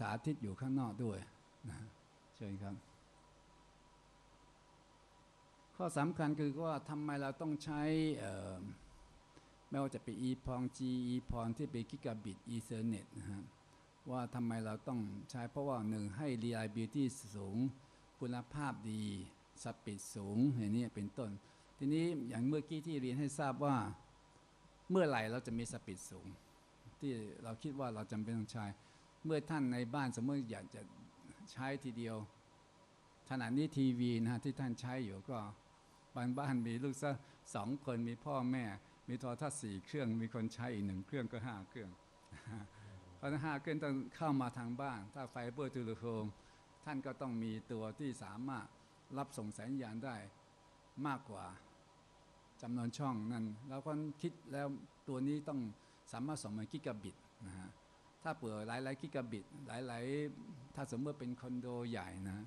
สาธิตอยู่ข้างนอกด้วยนะเชิญครับ ข้อสำคัญคือว่าทำไมเราต้องใช้ไม่ว่าจะเป็น e p o n g g e p o n ที่เป็นกิกะบิต ethernet นะฮะว่าทำไมเราต้องใช้เพราะว่าหนึ่งให้ reliability สูง คุณภาพดีสปีดสูงอย่างนี้เป็นต้น ทีนี้อย่างเมื่อกี้ที่เรียนให้ทราบว่าเมื่อไหร่เราจะมีสปีดสูง ที่เราคิดว่าเราจำเป็นต้องใช้ เมื่อท่านในบ้านสมมติอยากจะใช้ทีเดียวขณะนี้ทีวีนะที่ท่านใช้อยู่ก็บางบ้านมีลูกสักสองคนมีพ่อแม่ มีโทรทัศน์สี่เครื่องมีคนใช้อีกหนึ่งเครื่องก็ห้าเครื่องเพราะฉะนั้นห้าเครื่องต้องเข้ามาทางบ้าน ถ้าไฟเบอร์ทูลโฮมท่านก็ต้องมีตัวที่สามารถรับส่งสัญญาณได้มากกว่าจำนวนช่องนั้น แล้วก็คิดแล้วตัวนี้ต้องสามารถส่งมากิกะบิตนะฮะ ถ้าเปิดหลาย ๆ กิกะบิต หลาย ๆ ถ้าสมมติเป็นคอนโดใหญ่นะ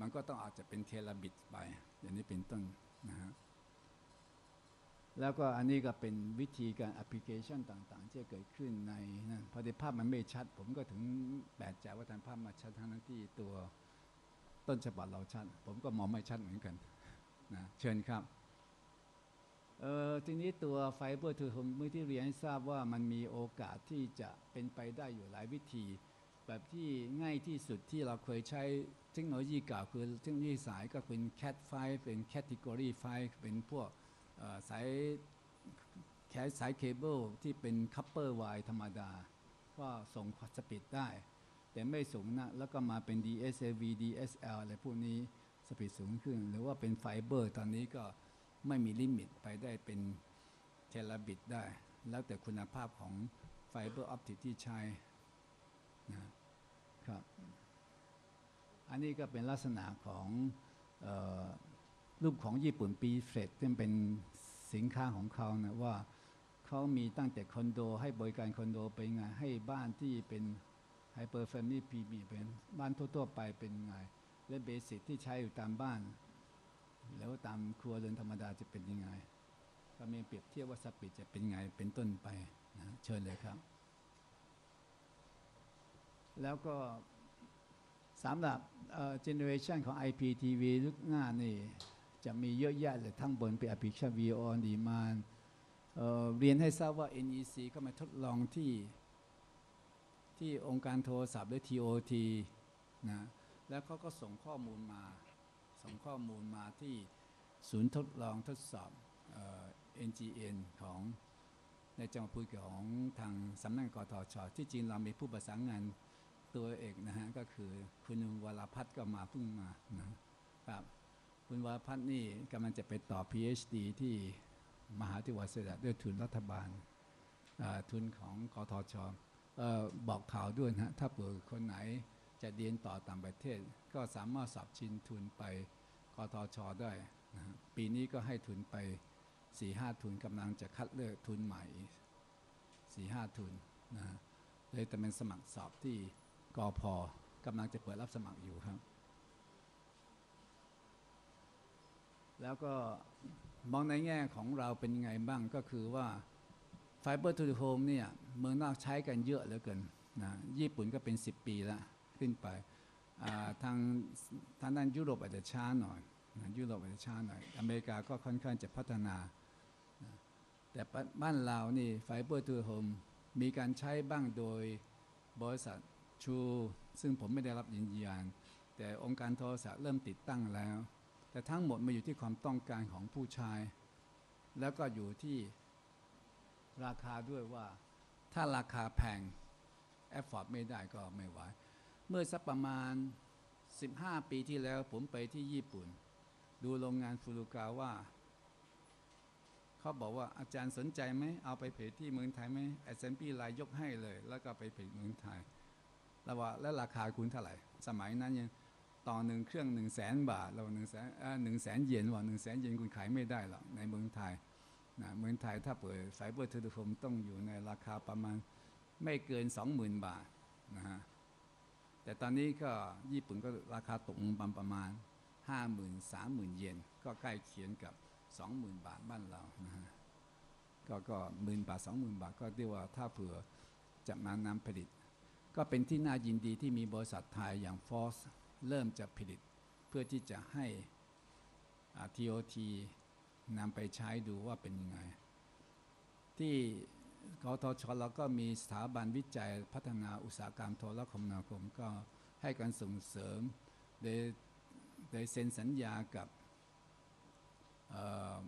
มันก็ต้องอาจจะเป็นเทราบิตไป อย่างนี้เป็นต้นนะฮะแล้วก็อันนี้ก็เป็นวิธีการแอปพลิเคชันต่างๆ ที่เกิดขึ้นในนั่นพอดีภาพมันไม่ชัด ผมก็ถึงแปลกใจว่าทางภาพมาชัดทั้งที่ตัวต้นฉบับเราชัด ผมก็มองไม่ชัดเหมือนกันนะเชิญครับ เออทีนี้ตัวไฟเบอร์ทูผมเมื่อที่เรียนให้ทราบว่ามันมีโอกาสที่จะเป็นไปได้อยู่หลายวิธี แบบที่ง่ายที่สุดที่เราเคยใช้เทคโนโลยีเก่าคือเทคโนโลยีสายก็เป็น Cat 5เป็น Category 5เป็นพวกสายแคสสายเคเบิลที่เป็นคัพเปอร์ไวธรรมดา ก็ส่งสปีดได้ แต่ไม่สูงนะแล้วก็มาเป็น DSLV DSL อะไรพวกนี้สปีดสูงขึ้น หรือว่าเป็นไฟเบอร์ตอนนี้ก็ ไม่มีลิมิตไปได้เป็นเทราบิตได้ แล้วแต่คุณภาพของไฟเบอร์ออปติกที่ใช้นะครับ อันนี้ก็เป็นลักษณะของออรูปของญี่ปุ่นปีเฟรดซึ่งเป็นสินค้าของเขานะว่าเขามีตั้งแต่คอนโด ให้บริการคอนโดเป็นไง ให้บ้านที่เป็นไฮเปอร์แฟมิลี่พีมีเป็นบ้านทั่วๆไปเป็นไง และเบสิกที่ใช้อยู่ตามบ้าน แล้วตามครัวเรือนธรรมดาจะเป็นยังไงก็มีเปรียบเทียบว่าสปีดจะเป็นไงเป็นต้นไปนะเชิญเลยครับ แล้วก็สำหรับเจเนอเรชันของ IPTV ลึกหน้านี่ จะมีเยอะแยะเลยทั้งบนเป็นแอปพลิเคชัน VO on demand เอ่อเรียนให้ทราบว่า NEC ก็มาทดลองที่ ที่องค์การโทรศัพท์หรือ TOT นะแล้วเขาก็ส่งข้อมูลมา ข้อมูลมาที่ศูนย์ทดลองทดสอบเอ่อ NGN ของในจังหวัดภูเก็ตของทางสำนักกทชที่จริงเรามีผู้ประสานงานตัวเอกนะฮะก็คือคุณวรพัฒน์ก็มาเพิ่งมานะครับคุณวรพัฒน์นี่กำลังจะไปต่อ PhD ที่มหาวิทยาลัยเสด็จด้วยทุนรัฐบาลทุนของกทชออบอกข่าวด้วยนะฮะถ้าเปิดคนไหนจะเรียนต่อต่างประเทศ ก็สามารถสอบชิงทุนไป กทชได้นะปีนี้ก็ให้ทุนไป4ีห้าทุนกำลังจะคัดเลือกทุนใหม่4ีห้าทุนนะเลยแต่เป็นสมัครสอบที่กอพอกำลังจะเปิดรับสมัครอยู่ครับ แล้วก็มองในแง่ของเราเป็นไงบ้างก็คือว่าไฟเบอร์ทูโฮมเนี่ยเมืองนอกใช้กันเยอะเหลือเกินนะญี่ปุ่นก็เป็น 10 ปีแล้วขึ้นไปทางทางด้านยุโรปอาจจะช้าหน่อย ยุโรปอาจจะช้าหน่อย อเมริกาก็ค่อนข้างจะพัฒนา แต่บ้านเรานี่ไฟเบอร์ทูโฮมมีการใช้บ้างโดยบริษัทชู ซึ่งผมไม่ได้รับยินยานแต่องค์การโทรศัพท์เริ่มติดตั้งแล้ว แต่ทั้งหมดมาอยู่ที่ความต้องการของผู้ใช้ แล้วก็อยู่ที่ราคาด้วยว่า ถ้าราคาแพงแอฟฟอร์ดไม่ได้ก็ไม่ไหวเมื่อสักประมาณ 15 ปีที่แล้วผมไปที่ญี่ปุ่น ดูโรงงานฟูรุกาว่า เขาบอกว่าอาจารย์สนใจไหมเอาไปเผยที่เมืองไทยไหมแอสเซมปีไลน์ยกให้เลย แล้วก็ไปเผยเมืองไทย แล้วว่าแล้วราคาคุณเท่าไหร่ สมัยนั้นยังต่อหนึ่งเครื่องหนึ่งแสนบาท เราหนึ่งแสนหนึ่งแสนเยนว่าหนึ่งแสนเยนคุณขายไม่ได้หรอกในเมืองไทยนะเมืองไทยถ้าเปิดไฟเบอร์เทเลคอมต้องอยู่ในราคาประมาณไม่เกิน 20,000 บาทนะฮะแต่ตอนนี้ก็ญี่ปุ่นก็ราคาตกลงมาณ ประมาณ50,000 30,000เยนก็ใกล้เคียงกับ20,000บาทบ้านเรานะฮะก็ก็หมื่นบาท20,000บาทก็เรียกว่าถ้าเผื่อจะมานำผลิต ก็เป็นที่น่ายินดีที่มีบริษัทไทยอย่างฟอสเริ่มจะผลิต เพื่อที่จะให้อ่า TOT นำไปใช้ดูว่าเป็นยังไง ที่กทชเราก็มีสถาบันวิจัยพัฒนาอุตสาหกรรมโทรคมนาคมก็ให้การส่งเสริมโดย โดยเซ็นสัญญากับ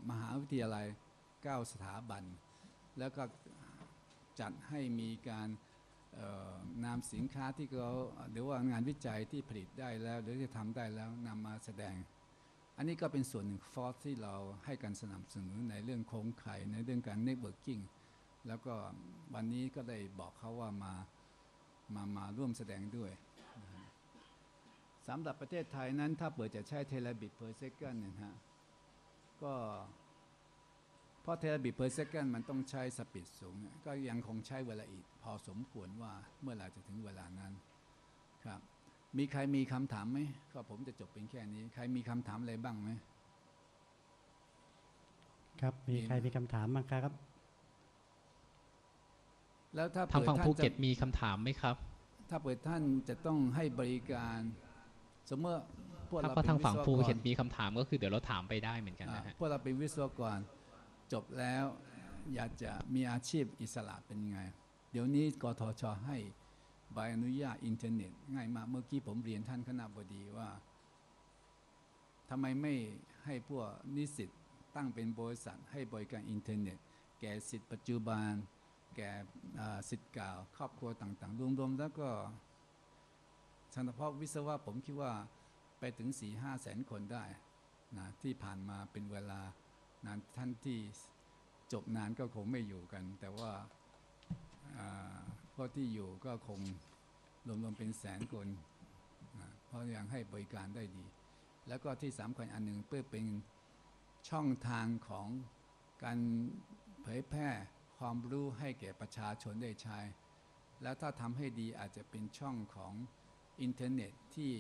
มหาวิทยาลัย 9 สถาบัน แล้วก็จัดให้มีการนำสินค้าที่เขาหรือว่างานวิจัยที่ผลิตได้แล้ว หรือที่ทำได้แล้วนำมาแสดง อันนี้ก็เป็นส่วนหนึ่งฟอร์สที่เราให้การสนับสนุนในเรื่องโครงข่ายในเรื่องการเน็ตเวิร์กิ่งแล้วก็วันนี้ก็ได้บอกเขาว่ามามามาร่วมแสดงด้วย สำหรับประเทศไทยนั้นถ้าเปิดจะใช้เทเลบิต per second เนี่ยนะฮะก็เพราะเทเลบิต per second มันต้องใช้สปีดสูง ก็ยังคงใช้เวลาอีกพอสมควรว่าเมื่อไหร่จะถึงเวลานั้นครับ มีใครมีคำถามไหมก็ผมจะจบเป็นแค่นี้ ใครมีคำถามอะไรบ้างไหมครับมีมีใครมีคำถามบ้างครับ แล้วถ้าทางเปิดฝั่งท่านภูจะเก็ตมีคำถามไหมครับ ถ้าเปิดท่านจะต้องให้บริการ สมมติพวกถ้าเราก็เป็นทางฝั่งวิศวภูกเก็ตรมีคำถามก็คือเดี๋ยวเราถามไปได้เหมือนกันอ่านะฮะพวกเราเป็นวิศวกรจบแล้วอยากจะมีอาชีพอิสระเป็นยังไง เดี๋ยวนี้กทชให้ใบอนุญาตอินเทอร์เน็ต ง่ายมากเมื่อกี้ผมเรียนท่านคณะบดีว่าทำไมไม่ให้พวกนิสิตตั้งเป็นบริษัท ให้บริการอินเทอร์เน็ต แก่สิทธิปัจจุบัน แก่อ่าสิทธิ์เก่าครอบครัวต่างๆ รวมๆ แล้วก็ ทางเฉพาะวิศวะผมคิดว่าไปถึง4ี่ห้าแสนคนได้นะที่ผ่านมาเป็นเวลานานท่านที่จบนานก็คงไม่อยู่กัน แต่ว่าอ่าพวกที่อยู่ก็คงรวมๆเป็นแสนคนนะเพราะยังให้บริการได้ดี แล้วก็ที่สำคัญอันหนึ่งเพื่อเป็นช่องทางของการเผยแพร่ความรู้ให้แก่ประชาชนได้ใช้ แล้วถ้าทำให้ดีอาจจะเป็นช่องของ อินเทอร์เน็ตที่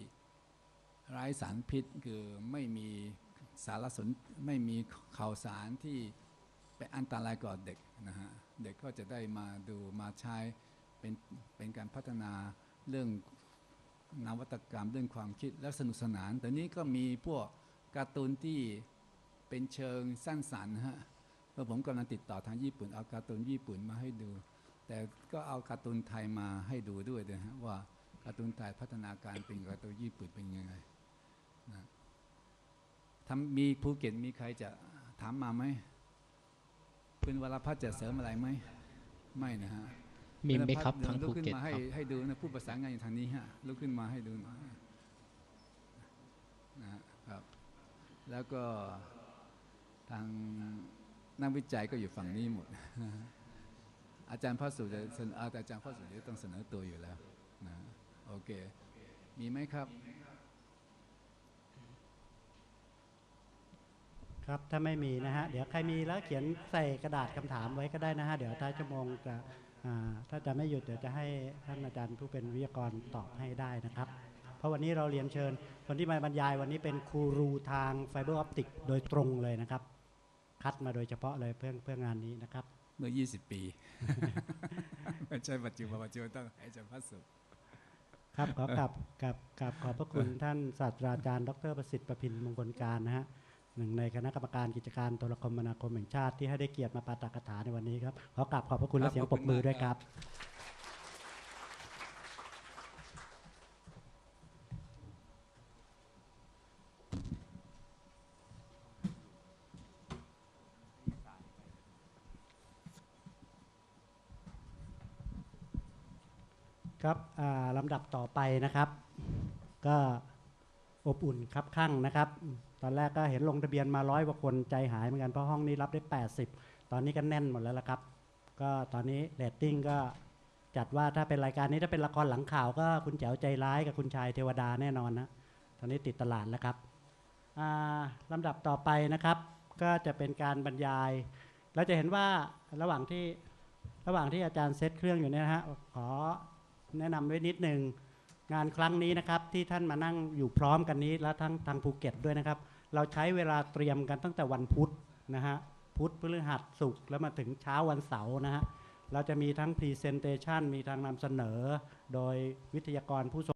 ไร้สารพิษคือไม่มีสารสนไม่มีข่าวสารที่เป็นอันตรายก่อเด็กนะฮะเด็กก็จะได้มาดูมาใช้เป็นเป็นการพัฒนาเรื่องนวัตกรรมเรื่องความคิดและสนุกสนาน แต่นี้ก็มีพวกการ์ตูนที่เป็นเชิงสร้างสรรค์ฮะเพราะผมกำลังติดต่อทางญี่ปุ่นเอาการ์ตูนญี่ปุ่นมาให้ดู แต่ก็เอาการ์ตูนไทยมาให้ดูด้วยนะฮะว่า การ์ตูนไทยพัฒนาการเป็นการ์ตูนญี่ปุ่นเป็นยังไงนะทำมีภูเก็ตมีใครจะถามมาไหมคุณวรพัฒน์จะเสริมอะไรไหมไม่นะฮะมีไหมครับณวทางลุภูขึ้นเก็ตมาคให้รับให้ดูนะผู้ประสานงานอยู่ทางนี้ฮะลุกขึ้นมาให้ดูหน่อยนะฮะครับ แล้วก็ทางนักวิจัยก็อยู่ฝั่งนี้หมด อาจารย์พ่อสุจะเสนออาจารย์พ่อสุจะต้องเสนอตัวอยู่แล้วนะ โอเค มีไหมครับ ครับถ้าไม่มีนะฮะ เดี๋ยวใครมีแล้วเขียนใส่กระดาษคำถามไว้ก็ได้นะฮะ เดี๋ยวท้ายชั่วโมงจะอ่าถ้าจะไม่หยุดเดี๋ยวจะให้ท่านอาจารย์ผู้เป็นวิทยากรตอบให้ได้นะครับ เพราะวันนี้เราเรียนเชิญ คนที่มาบรรยายวันนี้เป็นครูรูทางไฟเบอร์ออปติกโดยตรงเลยนะครับ คัดมาโดยเฉพาะเลยเพื่อเพื่องานนี้นะครับ เมื่อ 20 ปี ไม่ใช่ปัจจุบันปัจจุบันต้องให้อาจารย์พ่อสุ ครับขอกลับกับกับขอบพระคุณท่านศาสตราจารย์ ดรประสิทธิ์ประพินมงคลการนะฮะหนึ่งในคณะกรรมการกิจการโทรคมนาคมแห่งชาติที่ให้ได้เกียรติมาปาฐกถาในวันนี้ครับขอกราบขอบพระคุณและเสียงปรบมือด้วยครับ ครับอ่าลำดับต่อไปนะครับ ก็อบอุ่นครับข้างนะครับ ตอนแรกก็เห็นลงทะเบียนมาร้อยกว่าคนใจหายเหมือนกันเพราะห้องนี้รับได้ 80 ตอนนี้ก็แน่นหมดแล้วละครับ ก็ตอนนี้เรตติ้งก็จัดว่าถ้าเป็นรายการนี้ถ้าเป็นละครหลังข่าวก็คุณแจ๋วใจร้ายกับคุณชายเทวดาแน่นอนนะตอนนี้ติดตลาดแล้วครับอ่าลำดับต่อไปนะครับ ก็จะเป็นการบรรยายเราจะเห็นว่าระหว่างที่ระหว่างที่อาจารย์เซตเครื่องอยู่เนี่ยนะฮะขอ แนะนำไว้นิดหนึ่งงานครั้งนี้นะครับที่ท่านมานั่งอยู่พร้อมกันนี้และทั้งทางภูเก็ตด้วยนะครับ เราใช้เวลาเตรียมกันตั้งแต่วันพุธนะฮะพุธพฤหัสศุกร์แล้วมาถึงเช้าวันเสาร์นะฮะเราจะมีทั้งพรีเซนเตชันมีทางนำเสนอ โดยวิทยากรผู้ทรง